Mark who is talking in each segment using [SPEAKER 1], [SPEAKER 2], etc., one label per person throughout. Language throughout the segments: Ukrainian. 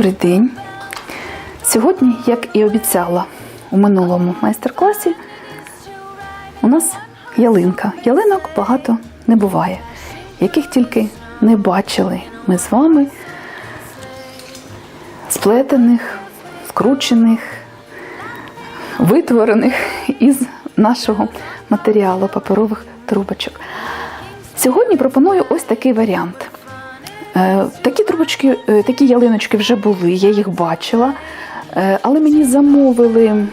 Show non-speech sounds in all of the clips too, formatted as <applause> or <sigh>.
[SPEAKER 1] Добрий день. Сьогодні, як і обіцяла у минулому майстер-класі, у нас ялинка. Ялинок багато не буває, яких тільки не бачили ми з вами сплетених, скручених, витворених із нашого матеріалу паперових трубочок. Сьогодні пропоную ось такий варіант. Такі трубочки, е, такі ялиночки вже були, я їх бачила, Е, але мені замовили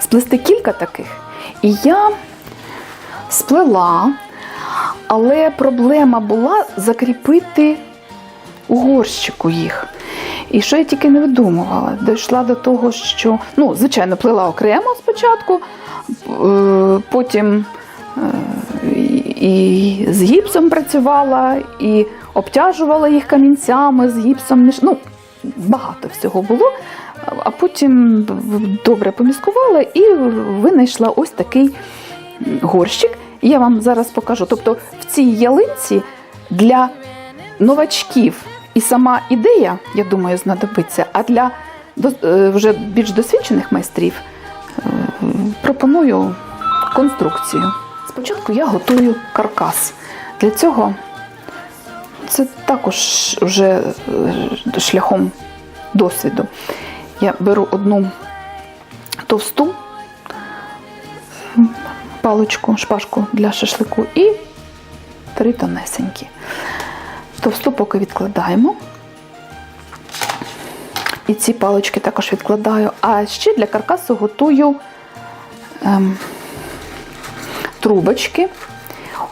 [SPEAKER 1] сплести кілька таких. І я сплела, але проблема була закріпити у горщику їх. І що я тільки не видумувала, дійшла до того, що, ну, звичайно, плела окремо спочатку, е, потім і з гіпсом працювала, і обтяжувала їх камінцями з гіпсом. Ну, багато всього було. А потім добре поміскувала і винайшла ось такий горщик. Я вам зараз покажу. Тобто в цій ялинці для новачків і сама ідея, я думаю, знадобиться, а для е, вже більш досвідчених майстрів е, пропоную конструкцію. Спочатку я готую каркас. Для цього це також вже е, шляхом досвіду. Я беру одну товсту паличку, шпажку для шашлику і три тонесенькі. Товсту поки відкладаємо. І ці палички також відкладаю. А ще для каркасу готую ем, трубочки.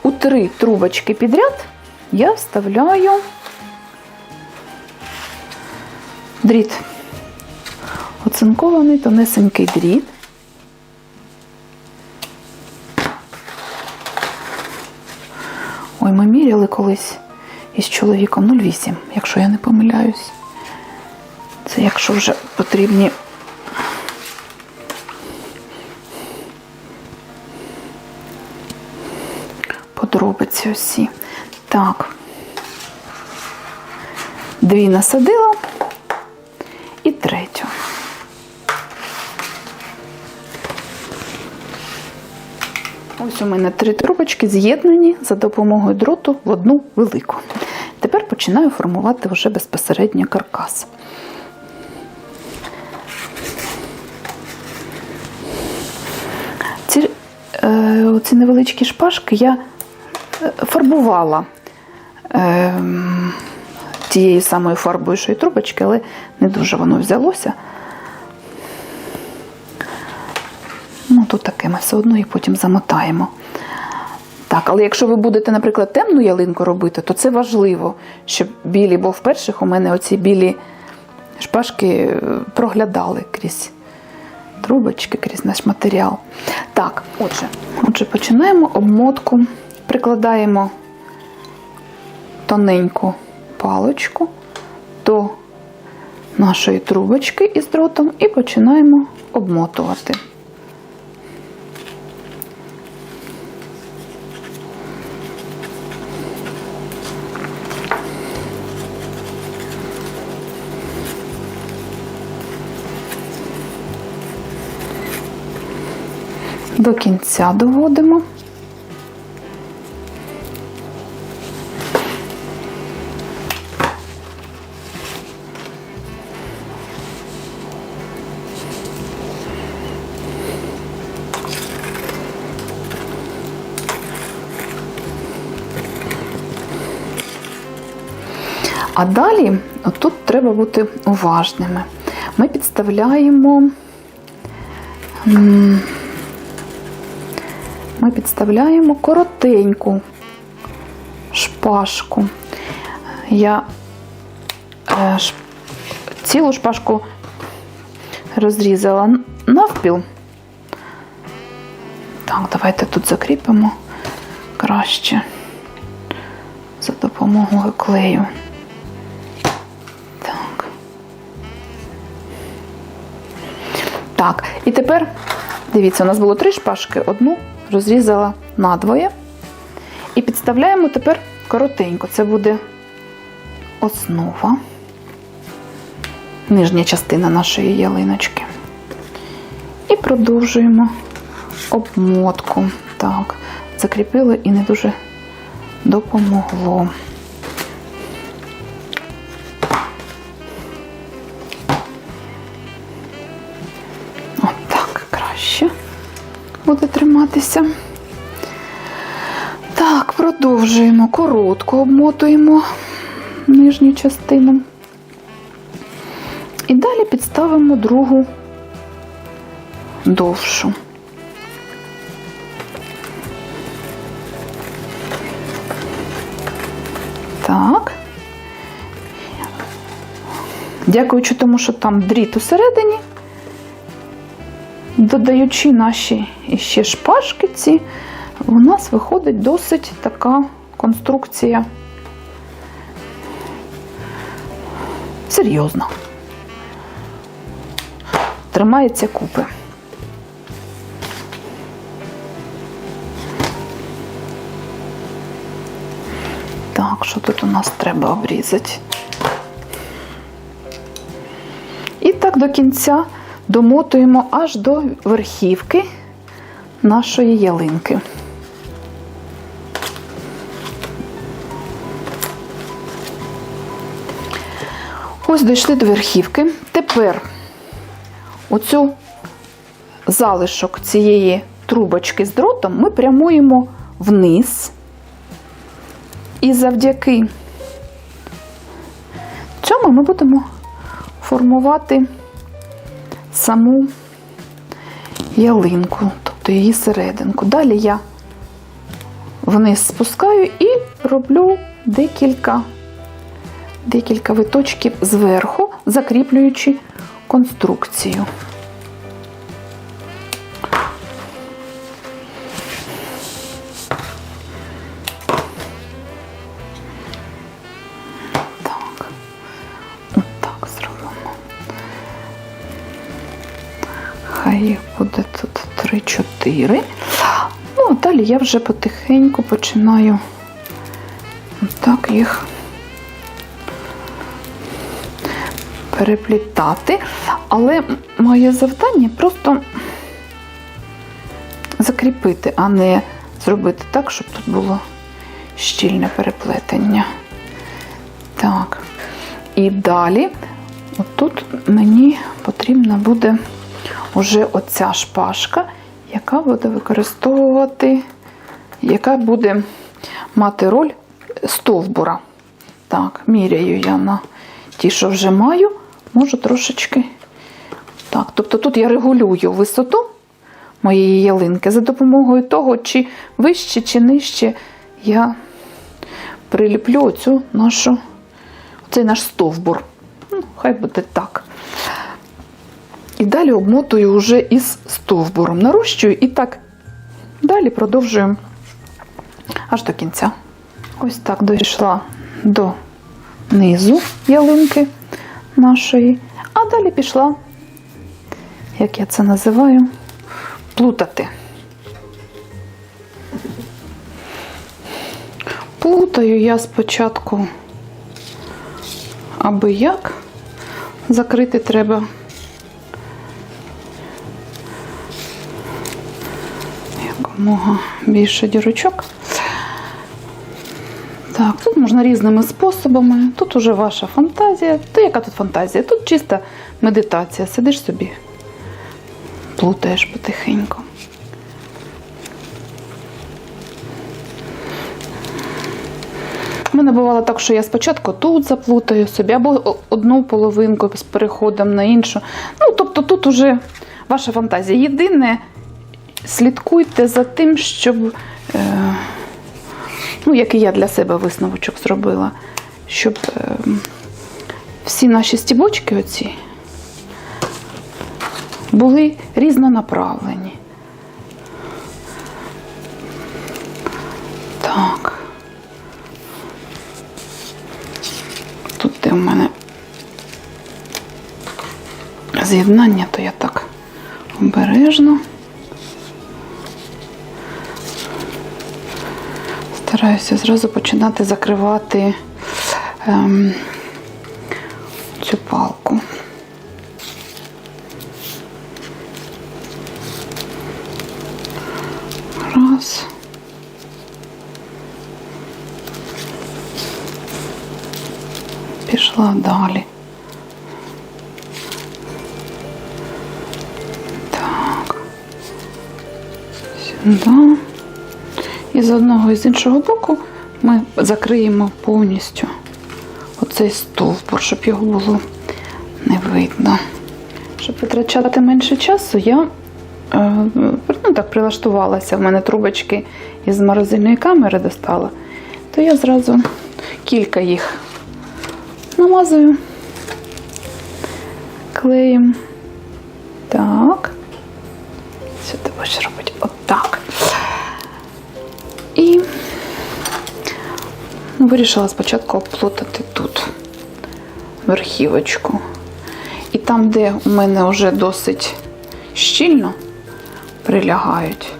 [SPEAKER 1] У три трубочки підряд я вставляю дріт. Оцинкований тонесенький дріт. Ой, ми міряли колись із чоловіком 0,8, якщо я не помиляюсь. Це якщо вже потрібні подробиці усі. Так. Дві насадила і третю. Ось у мене три трубочки з'єднані за допомогою дроту в одну велику. Тепер починаю формувати вже безпосередньо каркас. Ці, е, ці невеличкі шпажки я фарбувала е, тією самою фарбою, що й трубочки, але не дуже воно взялося. Ну, тут таке ми все одно їх потім замотаємо. Так, але якщо ви будете, наприклад, темну ялинку робити, то це важливо, щоб білі, бо в перших у мене оці білі шпажки е, проглядали крізь трубочки, крізь наш матеріал. Так, отже, отже, починаємо обмотку, прикладаємо тоненьку паличку до нашої трубочки із дротом і починаємо обмотувати. До кінця доводимо. А далі тут треба бути уважними. Ми підставляємо. Ми підставляємо коротеньку шпажку. Я е, цілу шпажку розрізала навпіл. Так, давайте тут закріпимо краще за допомогою клею. Так, і тепер, дивіться, у нас було три шпажки, одну розрізала надвоє. І підставляємо тепер коротенько. Це буде основа. нижня частина нашої ялиночки. І продовжуємо обмотку. Так, закріпили і не дуже допомогло. Триматися. Так, продовжуємо коротко обмотуємо нижню частину. І далі підставимо другу довшу. Так. Дякуючи тому, що там дріт усередині, додаючи наші ще шпажки ці, у нас виходить досить така конструкція серйозна. Тримається купи. Так, що тут у нас треба обрізати? І так до кінця домотуємо аж до верхівки нашої ялинки. Ось дійшли до верхівки. Тепер оцю залишок цієї трубочки з дротом ми прямуємо вниз. І завдяки цьому ми будемо формувати саму ялинку, тобто її серединку. Далі я вниз спускаю і роблю декілька, декілька виточків зверху, закріплюючи конструкцію. 3-4. Ну, а далі я вже потихеньку починаю так їх переплітати. Але моє завдання просто закріпити, а не зробити так, щоб тут було щільне переплетення. Так. І далі, отут мені потрібна буде уже оця шпажка, яка буде використовувати, яка буде мати роль стовбура. Так, міряю я на ті, що вже маю, можу трошечки. Так, тобто тут я регулюю висоту моєї ялинки за допомогою того, чи вище, чи нижче я приліплю цей наш стовбур. Ну, хай буде так. І далі обмотую вже із стовбуром. Нарощую і так далі продовжуємо аж до кінця. Ось так дійшла до низу ялинки нашої, а далі пішла, як я це називаю, плутати. Плутаю я спочатку аби як. Закрити треба якомога більше дірочок. Так, тут можна різними способами. Тут уже ваша фантазія. То яка тут фантазія? Тут чиста медитація. Сидиш собі, плутаєш потихеньку. У мене бувало так, що я спочатку тут заплутаю собі, або одну половинку з переходом на іншу. Ну, тобто тут уже ваша фантазія. Єдине, слідкуйте за тим, щоб, е, ну, як і я для себе висновочок зробила, щоб е, всі наші стібочки оці були різнонаправлені. Так. Тут де в мене з'єднання, то я так обережно. стараюся зразу починати закривати ем, цю палку. Раз. Пішла далі. Так. Сюди. І з одного і з іншого боку ми закриємо повністю оцей стовбур, щоб його було не видно. Щоб витрачати менше часу, я е, ну, так прилаштувалася. В мене трубочки із морозильної камери достала, то я зразу кілька їх намазую клеєм. Вирішила спочатку оплутати тут верхівочку. І там, де у мене вже досить щільно прилягають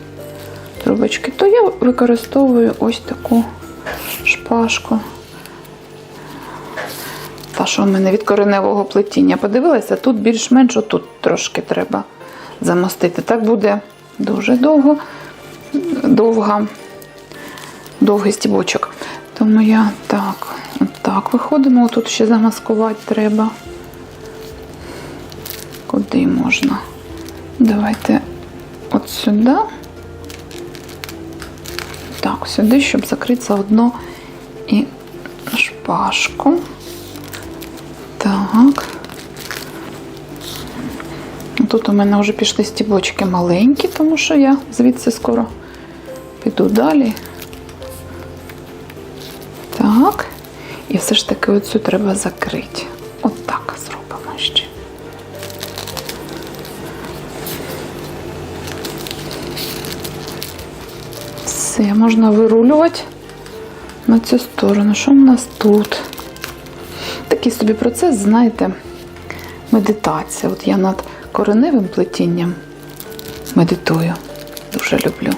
[SPEAKER 1] трубочки, то я використовую ось таку шпажку. Та, що в мене від кореневого плетіння. Подивилася, тут більш-менш тут трошки треба замостити. Так буде дуже довго, довга, довгий стібочок. Тому я так, так виходимо. Тут ще замаскувати треба. Куди можна? Давайте от сюди. Так, сюди, щоб закрити заодно і шпажку. Так. Тут у мене вже пішли стібочки маленькі, тому що я звідси скоро піду далі. І все ж таки оцю треба закрити. От так зробимо ще. Все, можна вирулювати на цю сторону. Що в нас тут? Такий собі процес, знаєте, медитація. От я над кореневим плетінням медитую. Дуже люблю.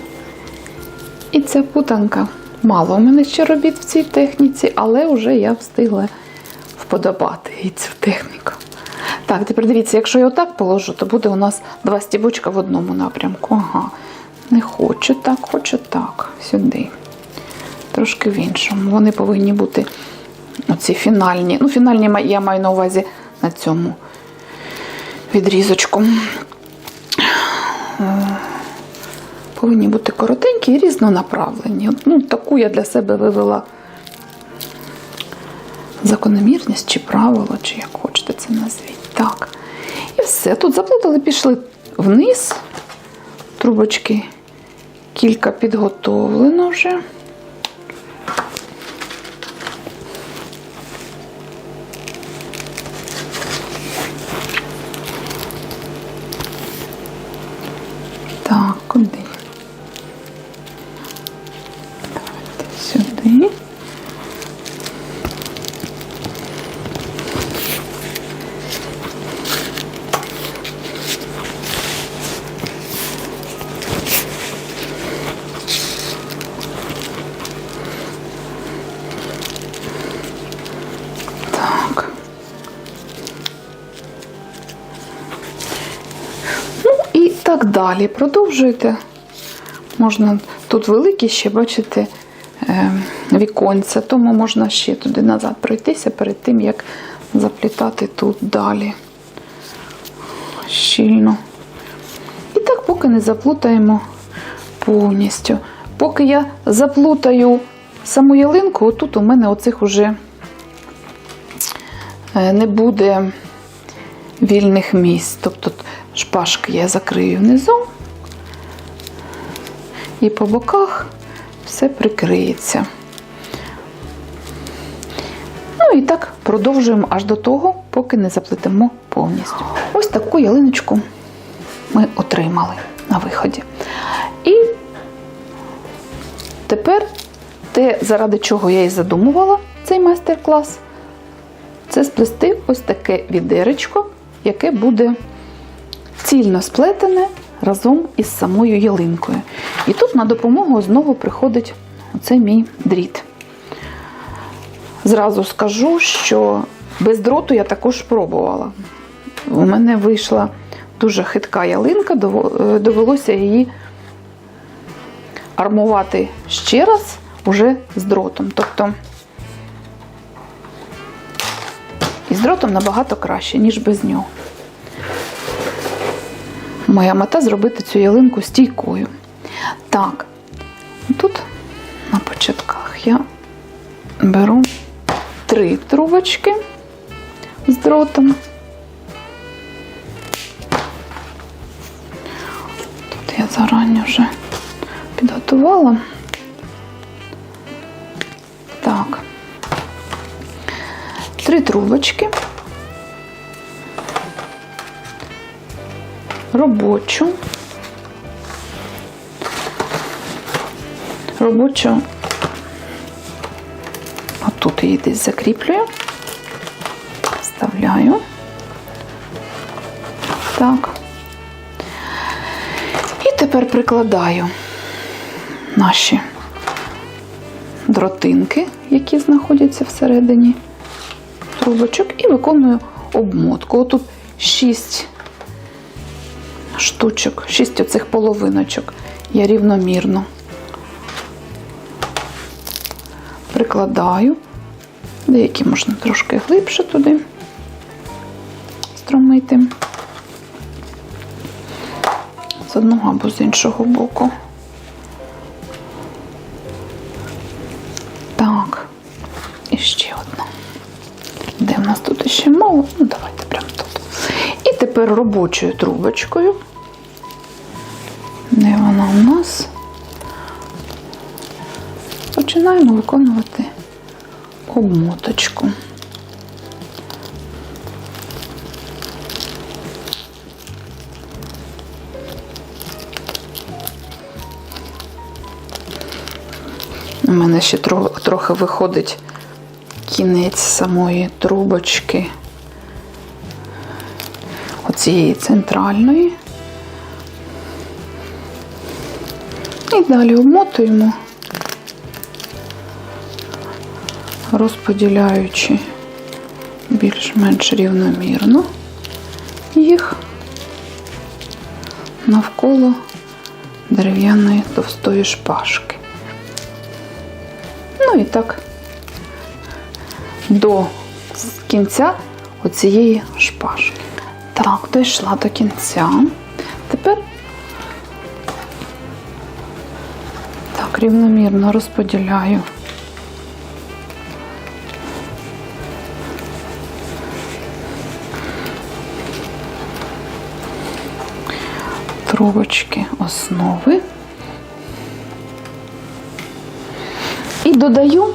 [SPEAKER 1] І ця путанка. Мало у мене ще робіт в цій техніці, але вже я встигла вподобати і цю техніку. Так, тепер дивіться, якщо я отак положу, то буде у нас два стібочка в одному напрямку. Ага. Не хочу так, хочу так. Сюди. Трошки в іншому. Вони повинні бути оці фінальні. Ну, фінальні я маю на увазі на цьому відрізочку. Е, Повинні бути коротенькі і різнонаправлені. Ну, таку я для себе вивела закономірність чи правило, чи як хочете це назвіть. Так. І все. Тут заплутали, пішли вниз. Трубочки кілька підготовлено вже. Так далі. Продовжуйте. Можна тут великі ще, бачите, е, віконця, тому можна ще туди назад пройтися перед тим, як заплітати тут далі. Щільно. І так, поки не заплутаємо повністю. Поки я заплутаю саму ялинку, отут у мене оцих уже е, не буде вільних місць. Тобто шпажки я закрию внизу, і по боках все прикриється. Ну і так продовжуємо аж до того, поки не заплетемо повністю. Ось таку ялиночку ми отримали на виході. І тепер те, заради чого я і задумувала цей майстер-клас, це сплести ось таке відеречко, яке буде цільно сплетене разом із самою ялинкою. І тут на допомогу знову приходить оцей мій дріт. Зразу скажу, що без дроту я також пробувала. У мене вийшла дуже хитка ялинка, е, довелося її армувати ще раз уже з дротом. Тобто з дротом набагато краще, ніж без нього. Моя мета зробити цю ялинку стійкою. Так, тут на початках я беру три трубочки з дротом. Тут я зарані вже підготувала. Так. Три трубочки. Робочу. Робочу. Отут її десь закріплюю. Вставляю. Так. І тепер прикладаю наші дротинки, які знаходяться всередині трубочок, і виконую обмотку. Отут 6 штучок, 6 оцих половиночок. Я рівномірно прикладаю. Деякі можна трошки глибше туди струмити З одного або з іншого боку. Тепер робочою трубочкою. Де вона у нас? Починаємо виконувати обмоточку. У мене ще трохи виходить кінець самої трубочки оцієї центральної. І далі обмотуємо, розподіляючи більш-менш рівномірно їх навколо дерев'яної товстої шпажки. Ну і так до кінця оцієї шпажки. Так, дійшла до кінця. Тепер так, рівномірно розподіляю. Трубочки основи. І додаю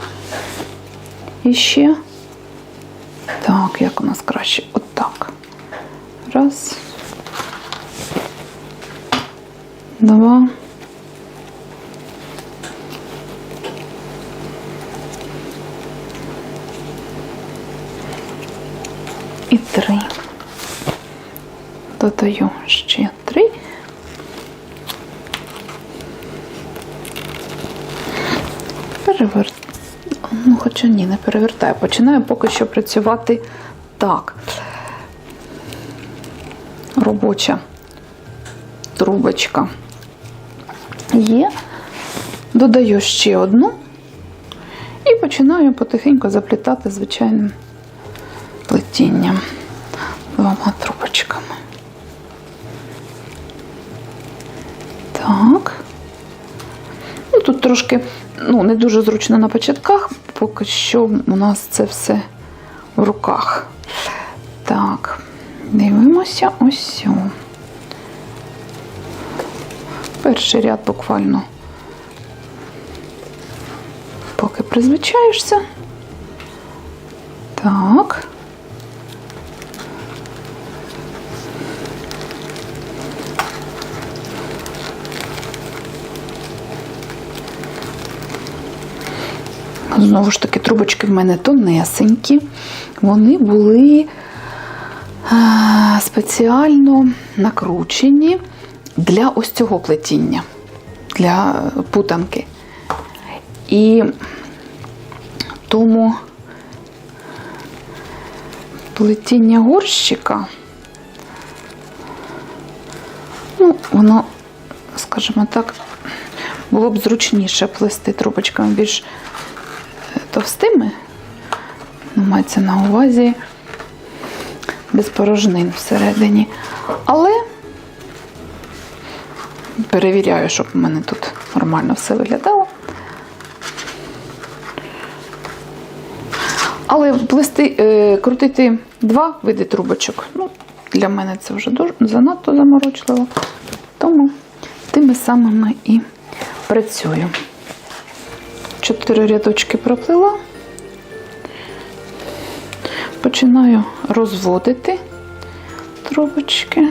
[SPEAKER 1] іще. Так, як у нас краще? Раз. Два. І три. Додаю ще три. Перевертаю. Ну, хоча ні, не перевертаю. Починаю поки що працювати так. Робоча трубочка є. Додаю ще одну і починаю потихеньку заплітати звичайним плетінням двома трубочками. Так. Ну, тут трошки ну, не дуже зручно на початках, поки що у нас це все в руках. Так, дивимося ось. Перший ряд буквально, поки призвичаєшся. Так. Знову ж таки, трубочки в мене тонесенькі. Вони були спеціально накручені для ось цього плетіння, для путанки. І тому плетіння горщика, ну, воно, скажімо так, було б зручніше плести трубочками більш е, товстими. Ну, Мається на увазі без порожнин всередині. Але перевіряю, щоб у мене тут нормально все виглядало. Але плести, е, крутити два види трубочок, ну, для мене це вже дуже занадто заморочливо. Тому тими самими і працюю. Чотири рядочки проплила. Починаю розводити трубочки.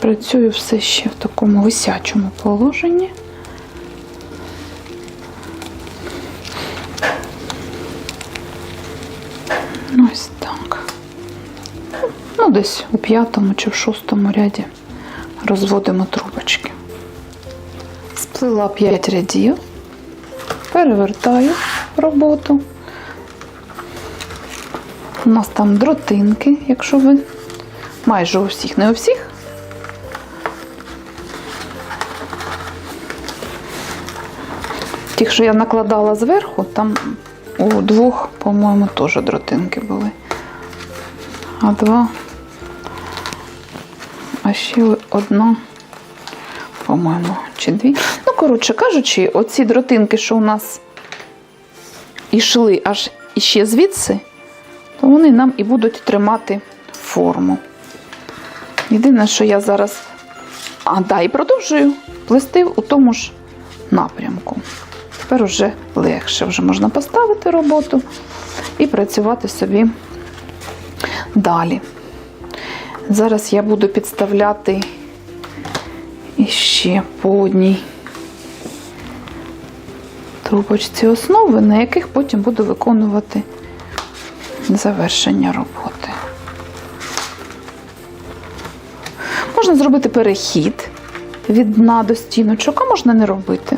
[SPEAKER 1] Працюю все ще в такому висячому положенні. Ось так. Ну, десь у п'ятому чи в шостому ряді розводимо трубочки. Сплила 5 рядів, перевертаю роботу. У нас там дротинки, якщо ви майже у всіх, не у всіх. Ті, що я накладала зверху, там у двох, по-моєму, теж дротинки були. А два. А ще одна, по-моєму, чи дві. Ну, коротше кажучи, оці дротинки, що у нас йшли аж іще звідси, вони нам і будуть тримати форму. Єдине, що я зараз а, да, і продовжую плести у тому ж напрямку. Тепер вже легше, вже можна поставити роботу і працювати собі далі. Зараз я буду підставляти іще по одній трубочці основи, на яких потім буду виконувати завершення роботи. Можна зробити перехід від дна до стіночок, а можна не робити.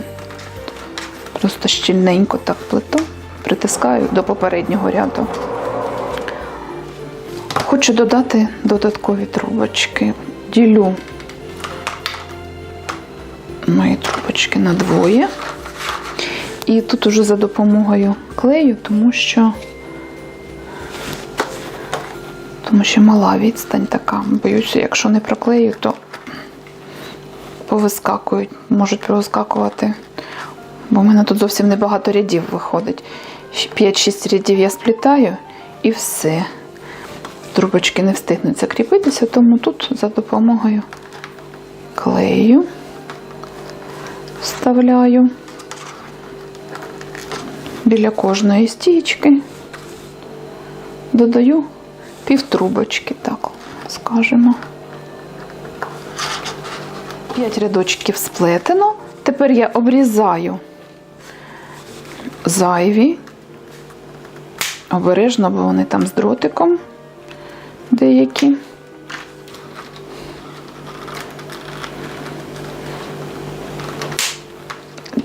[SPEAKER 1] Просто щільненько так плиту, притискаю до попереднього ряду. Хочу додати додаткові трубочки. Ділю мої трубочки на двоє. І тут уже за допомогою клею, тому що тому що мала відстань така. Боюся, якщо не проклею, то повискакують, можуть повискакувати. Бо в мене тут зовсім небагато рядів виходить. 5-6 рядів я сплітаю і все. Трубочки не встигнуть закріпитися, тому тут за допомогою клею вставляю біля кожної стічки, додаю півтрубочки, так скажемо. П'ять рядочків сплетено. Тепер я обрізаю зайві, обережно, бо вони там з дротиком деякі.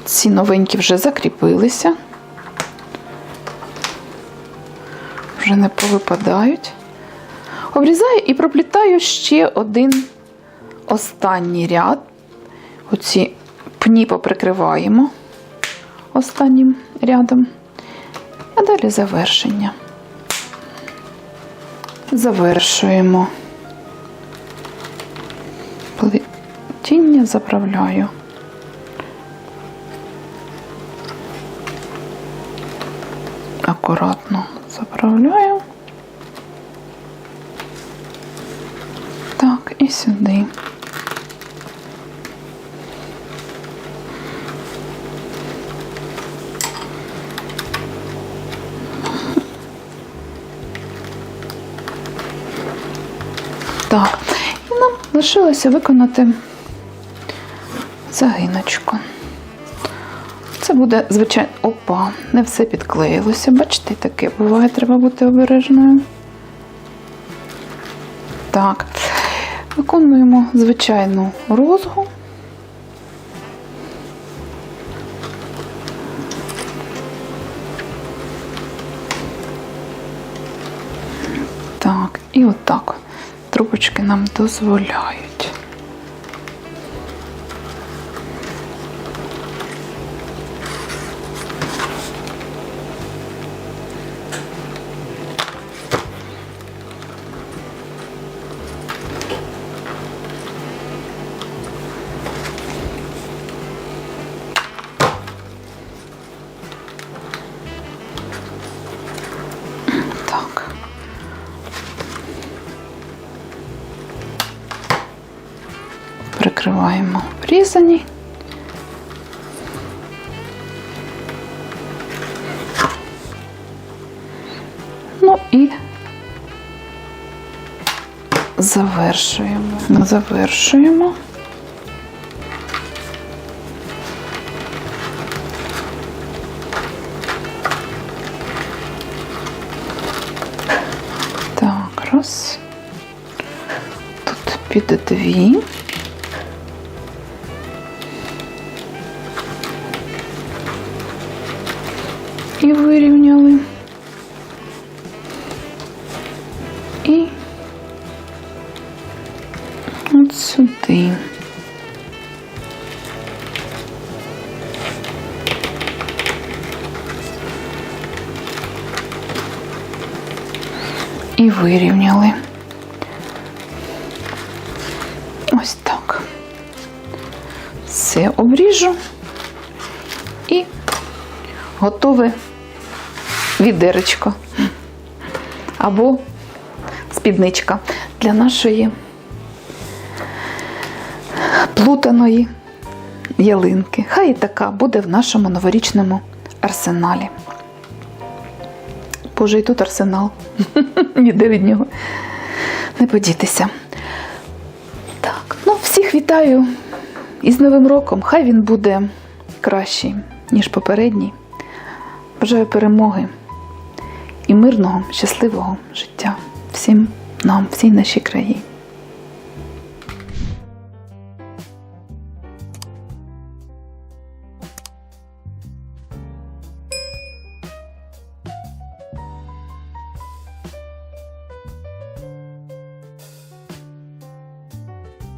[SPEAKER 1] Ці новенькі вже закріпилися, вже не повипадають. Обрізаю і проплітаю ще один останній ряд. Оці пні поприкриваємо останнім рядом. А далі завершення. Завершуємо плетіння, заправляю. Акуратно заправляю. Так, і сюди. Так, і нам лишилося виконати загиночку. Це буде, звичайно, опа, не все підклеїлося. Бачите, таке буває, треба бути обережною. Так, виконуємо звичайну розгу. Так, і отак трубочки нам дозволяють. Накриваємо. Ну і завершуємо. Завершуємо. Тут під дві. Відеречко або спідничка для нашої плутаної ялинки. Хай і така буде в нашому новорічному арсеналі. Боже, і тут арсенал. <laughs> Ніде від нього не подітися. Так, ну всіх вітаю із Новим роком. Хай він буде кращий, ніж попередній. Бажаю перемоги і мирного, щасливого життя всім нам, всій нашій країні.